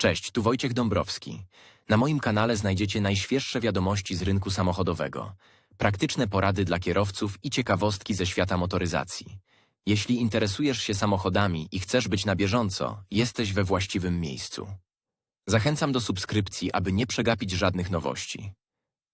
Cześć, tu Wojciech Dąbrowski. Na moim kanale znajdziecie najświeższe wiadomości z rynku samochodowego, praktyczne porady dla kierowców i ciekawostki ze świata motoryzacji. Jeśli interesujesz się samochodami i chcesz być na bieżąco, jesteś we właściwym miejscu. Zachęcam do subskrypcji, aby nie przegapić żadnych nowości.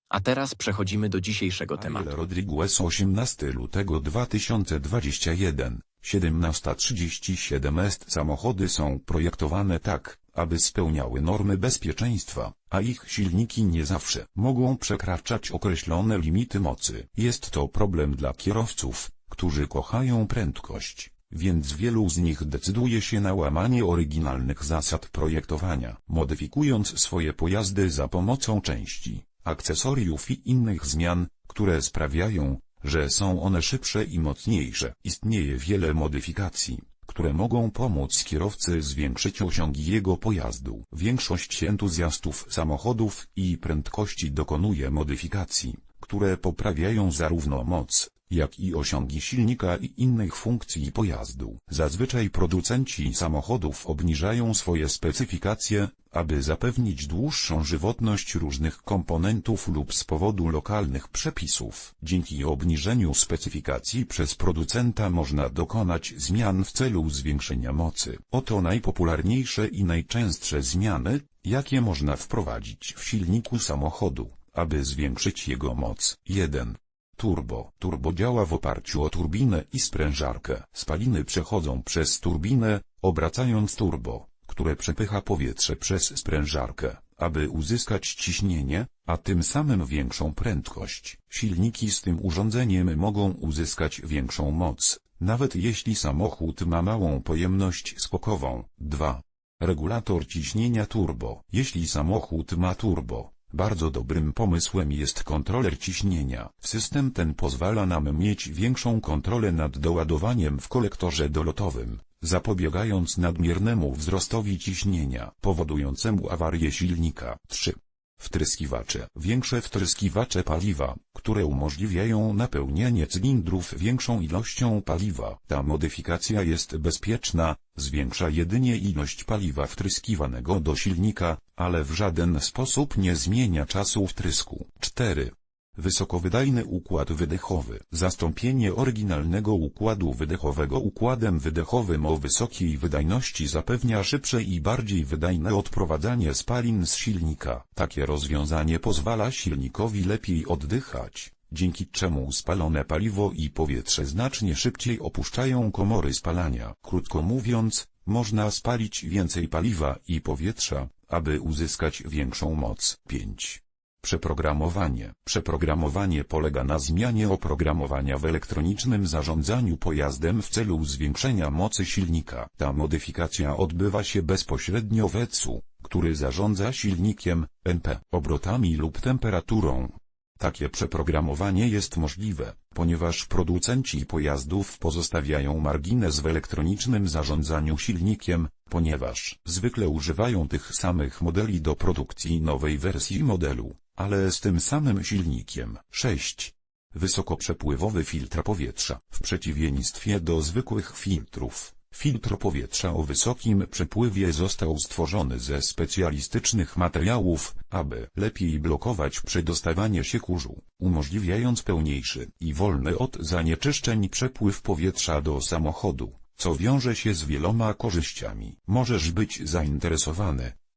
A teraz przechodzimy do dzisiejszego tematu. Rodriguez 18 lutego 2021, 17.37 est Samochody są projektowane tak, aby spełniały normy bezpieczeństwa, a ich silniki nie zawsze mogą przekraczać określone limity mocy. Jest to problem dla kierowców, którzy kochają prędkość, więc wielu z nich decyduje się na łamanie oryginalnych zasad projektowania, modyfikując swoje pojazdy za pomocą części, akcesoriów i innych zmian, które sprawiają, że są one szybsze i mocniejsze. Istnieje wiele modyfikacji, które mogą pomóc kierowcy zwiększyć osiągi jego pojazdu. Większość entuzjastów samochodów i prędkości dokonuje modyfikacji, które poprawiają zarówno moc, jak i osiągi silnika i innych funkcji pojazdu. Zazwyczaj producenci samochodów obniżają swoje specyfikacje, aby zapewnić dłuższą żywotność różnych komponentów lub z powodu lokalnych przepisów. Dzięki obniżeniu specyfikacji przez producenta można dokonać zmian w celu zwiększenia mocy. Oto najpopularniejsze i najczęstsze zmiany, jakie można wprowadzić w silniku samochodu, aby zwiększyć jego moc. 1. Turbo. Turbo działa w oparciu o turbinę i sprężarkę. Spaliny przechodzą przez turbinę, obracając turbo, które przepycha powietrze przez sprężarkę, aby uzyskać ciśnienie, a tym samym większą prędkość. Silniki z tym urządzeniem mogą uzyskać większą moc, nawet jeśli samochód ma małą pojemność skokową. 2. Regulator ciśnienia turbo. Jeśli samochód ma turbo, bardzo dobrym pomysłem jest kontroler ciśnienia. System ten pozwala nam mieć większą kontrolę nad doładowaniem w kolektorze dolotowym, zapobiegając nadmiernemu wzrostowi ciśnienia, powodującemu awarię silnika. 3. Wtryskiwacze. Większe wtryskiwacze paliwa, które umożliwiają napełnianie cylindrów większą ilością paliwa. Ta modyfikacja jest bezpieczna, zwiększa jedynie ilość paliwa wtryskiwanego do silnika, ale w żaden sposób nie zmienia czasu wtrysku. 4. Wysokowydajny układ wydechowy. Zastąpienie oryginalnego układu wydechowego układem wydechowym o wysokiej wydajności zapewnia szybsze i bardziej wydajne odprowadzanie spalin z silnika. Takie rozwiązanie pozwala silnikowi lepiej oddychać, dzięki czemu spalone paliwo i powietrze znacznie szybciej opuszczają komory spalania. Krótko mówiąc, można spalić więcej paliwa i powietrza, aby uzyskać większą moc. 5. Przeprogramowanie. Przeprogramowanie polega na zmianie oprogramowania w elektronicznym zarządzaniu pojazdem w celu zwiększenia mocy silnika. Ta modyfikacja odbywa się bezpośrednio w ECU, który zarządza silnikiem, NP, obrotami lub temperaturą. Takie przeprogramowanie jest możliwe, ponieważ producenci pojazdów pozostawiają margines w elektronicznym zarządzaniu silnikiem, ponieważ zwykle używają tych samych modeli do produkcji nowej wersji modelu, ale z tym samym silnikiem. 6. Wysokoprzepływowy filtr powietrza. W przeciwieństwie do zwykłych filtrów, filtr powietrza o wysokim przepływie został stworzony ze specjalistycznych materiałów, aby lepiej blokować przedostawanie się kurzu, umożliwiając pełniejszy i wolny od zanieczyszczeń przepływ powietrza do samochodu co wiąże się z wieloma korzyściami. Możesz być zainteresowany,